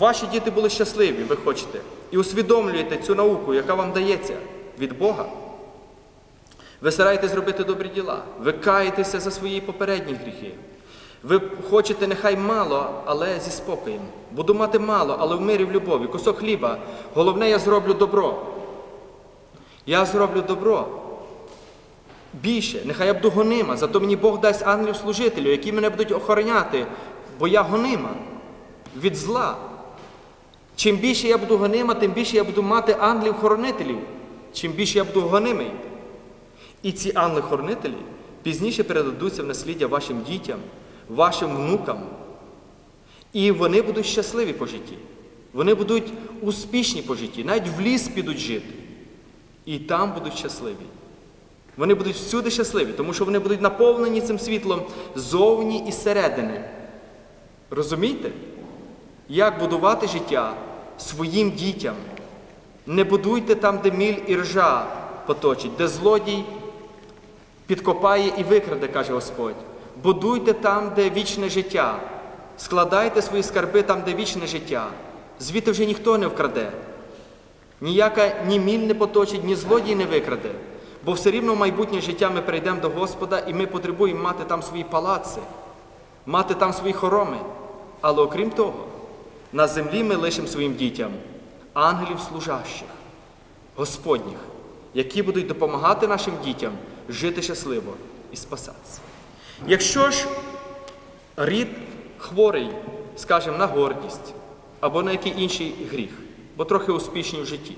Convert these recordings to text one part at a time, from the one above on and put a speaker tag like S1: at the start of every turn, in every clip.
S1: ваші діти були щасливі, ви хочете, і усвідомлюєте цю науку, яка вам дається від Бога. Ви стараєтесь зробити добрі діла, ви каєтеся за свої попередні гріхи. Ви хочете нехай мало, але зі спокоєм. Буду мати мало, але в мирі в любові, кусок хліба. Головне, я зроблю добро. Я зроблю добро. Більше, нехай я буду гонима, зато мені Бог дасть ангелів служителю, які мене будуть охороняти, бо я гонима від зла. Чим більше я буду гонима, тим більше я буду мати ангелів-хоронителів, чим більше я буду гонимий. І ці ангели-хоронителі пізніше передадуться в насліддя вашим дітям, вашим внукам. І вони будуть щасливі по житті. Вони будуть успішні по житті, навіть в ліс підуть жити. І там будуть щасливі. Вони будуть всюди щасливі, тому що вони будуть наповнені цим світлом ззовні і зсередини. Розумієте? Як будувати життя своїм дітям? Не будуйте там, де міль і ржа поточить, де злодій підкопає і викраде, каже Господь. Будуйте там, де вічне життя. Складайте свої скарби там, де вічне життя. Звідти вже ніхто не вкраде. Ніяка ні міль не поточить, ні злодій не викраде. Бо все рівно в майбутнє життя ми прийдемо до Господа і ми потребуємо мати там свої палаци, мати там свої хороми. Але окрім того, на землі ми лишимо своїм дітям ангелів служащих, Господніх, які будуть допомагати нашим дітям жити щасливо і спасатися. Якщо ж рід хворий, скажімо, на гордість або на який інший гріх, бо трохи успішні в житті,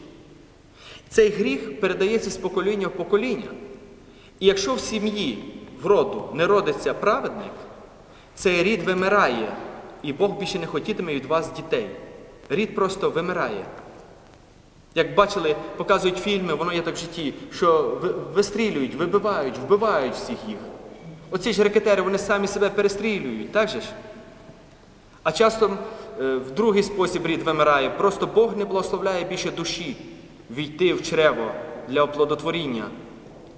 S1: цей гріх передається з покоління в покоління. І якщо в сім'ї в роду не родиться праведник, цей рід вимирає, і Бог більше не хотітиме від вас дітей. Рід просто вимирає. Як бачили, показують фільми, воно є так в житті, що вистрілюють, вибивають, вбивають всіх їх. Оці ж рекетери, вони самі себе перестрілюють, так же ж? А часто е, в другий спосіб рід вимирає, просто Бог не благословляє більше душі війти в чрево для оплодотворіння.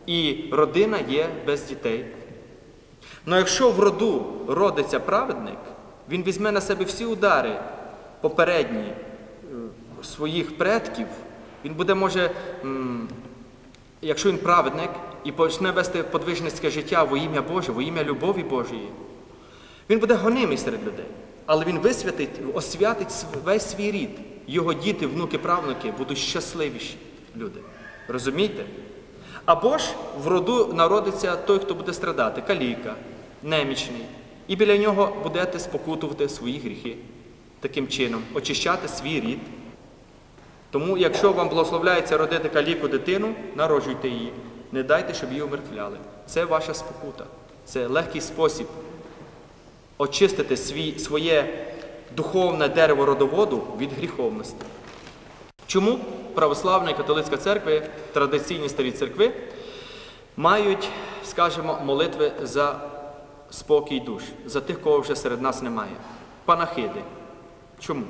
S1: І родина є без дітей. Але якщо в роду родиться праведник, він візьме на себе всі удари попередні е, своїх предків, він буде, може, якщо він праведник і почне вести подвижницьке життя во ім'я Боже, во ім'я любові Божої, він буде гонимий серед людей. Але він висвятить, освятить весь свій рід. Його діти, внуки, правнуки будуть щасливіші люди. Розумієте? Або ж в роду народиться той, хто буде страдати, каліка, немічний. І біля нього будете спокутувати свої гріхи таким чином, очищати свій рід. Тому, якщо вам благословляється родити каліку дитину, народжуйте її, не дайте, щоб її умертвляли. Це ваша спокута. Це легкий спосіб очистити свій, своє духовне дерево родоводу від гріховності. Чому православна і католицька церкви, традиційні старі церкви, мають, скажімо, молитви за спокій душ, за тих, кого вже серед нас немає. Панахиди. Чому?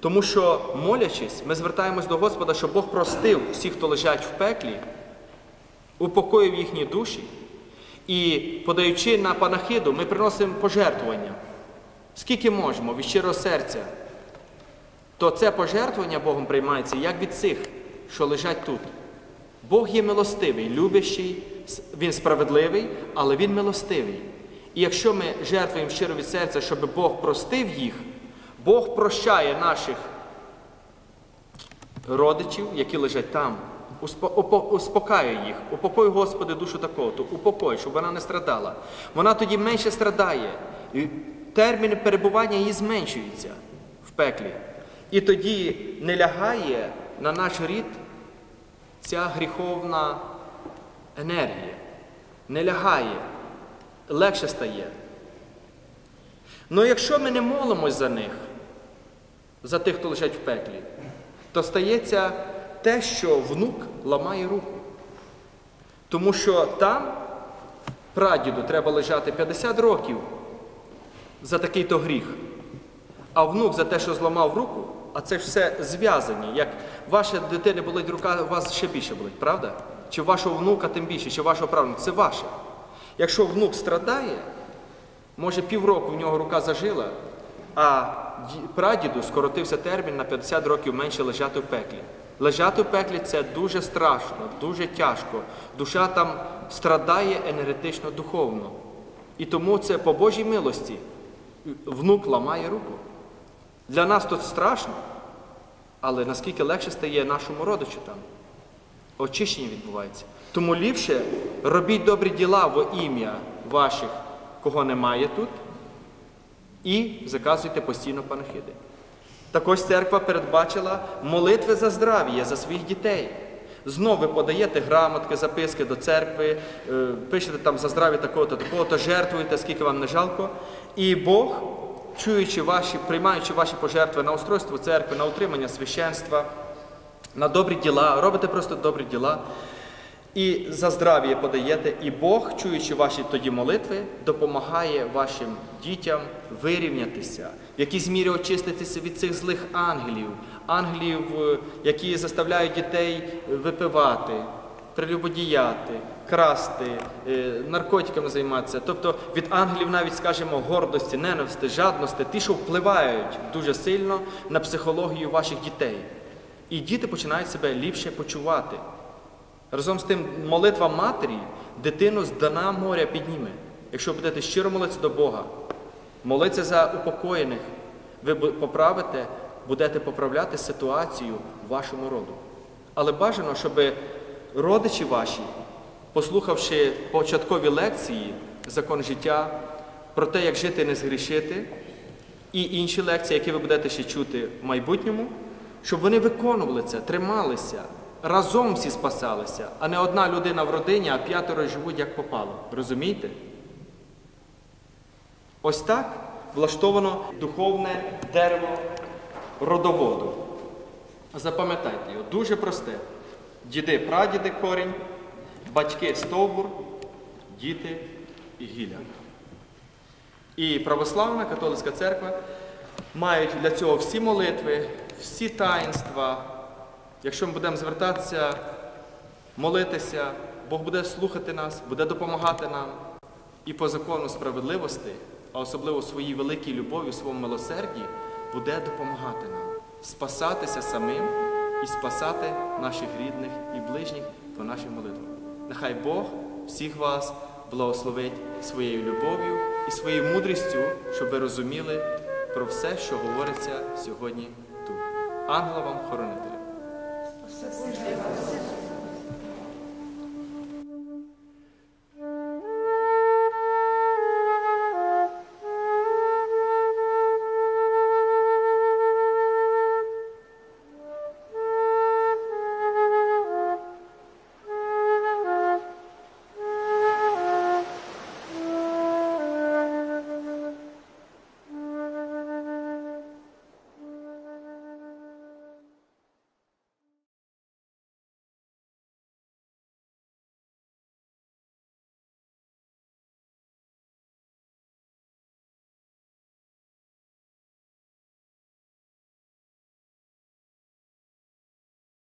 S1: Тому що, молячись, ми звертаємось до Господа, щоб Бог простив всіх, хто лежать в пеклі, упокоїв їхні душі. І, подаючи на панахиду, ми приносимо пожертвування. Скільки можемо від щирого серця, то це пожертвування Богом приймається як від цих, що лежать тут. Бог є милостивий, любящий, Він справедливий, але Він милостивий. І якщо ми жертвуємо щиро від серця, щоб Бог простив їх, Бог прощає наших родичів, які лежать там, успокаює їх, упокой, Господи, душу такого-то, упокой, щоб вона не страдала. Вона тоді менше страдає. І термін перебування її зменшується в пеклі. І тоді не лягає на наш рід ця гріховна енергія. Не лягає, легше стає. Ну якщо ми не молимось за них, за тих, хто лежать в пеклі, то стається те, що внук ламає руку. Тому що там прадіду треба лежати 50 років за такий-то гріх, а внук за те, що зламав руку, а це все зв'язані. Як ваша дитина болить рука, у вас ще більше болить, правда? Чи вашого внука тим більше, чи вашого правнука, це ваше. Якщо внук страдає, може півроку в нього рука зажила, а прадіду скоротився термін на 50 років менше лежати в пеклі. Лежати в пеклі це дуже страшно, дуже тяжко. Душа там страдає енергетично духовно. І тому це по Божій милості внук ламає руку. Для нас тут страшно, але наскільки легше стає нашому родичу там. Очищення відбувається. Тому ліпше робіть добрі діла во ім'я ваших, кого немає тут, і заказуйте постійно панахиди. Також церква передбачила молитви за здрав'я за своїх дітей. Знову ви подаєте грамотки, записки до церкви, е, пишете там за здрав'я такого-то, такого-то, жертвуєте, скільки вам не жалко. І Бог, чуючи ваші, приймаючи ваші пожертви на устройство церкви, на утримання священства, на добрі діла, робите просто добрі діла. І за здрав'я подаєте, і Бог, чуючи ваші тоді молитви, допомагає вашим дітям вирівнятися, в якійсь мірі очиститися від цих злих ангелів, ангелів, е, які заставляють дітей випивати, прелюбодіяти, красти, е, наркотиками займатися. Тобто від ангелів навіть, скажімо, гордості, ненависті, жадності, ті, що впливають дуже сильно на психологію ваших дітей. І діти починають себе ліпше почувати. Разом з тим, молитва матері дитину з дна моря підніме. Якщо будете щиро молитися до Бога, молитися за упокоєних, ви поправите, будете поправляти ситуацію вашому роду. Але бажано, щоб родичі ваші, послухавши початкові лекції закон життя, про те, як жити і не згрішити, і інші лекції, які ви будете ще чути в майбутньому, щоб вони виконували це, трималися, разом всі спасалися, а не одна людина в родині, а п'ятеро живуть як попало. Розумієте? Ось так влаштовано духовне дерево родоводу. Запам'ятайте його, дуже просте. Діди, прадіди корінь, батьки стовбур, діти і гілля. І православна католицька церква мають для цього всі молитви, всі таїнства. Якщо ми будемо звертатися, молитися, Бог буде слухати нас, буде допомагати нам. І по закону справедливості, а особливо своїй великій любові, своєму милосерді, буде допомагати нам спасатися самим і спасати наших рідних і ближніх по нашій молитві. Нехай Бог всіх вас благословить своєю любов'ю і своєю мудрістю, щоб ви розуміли про все, що говориться сьогодні тут. Ангела вам хоронителя.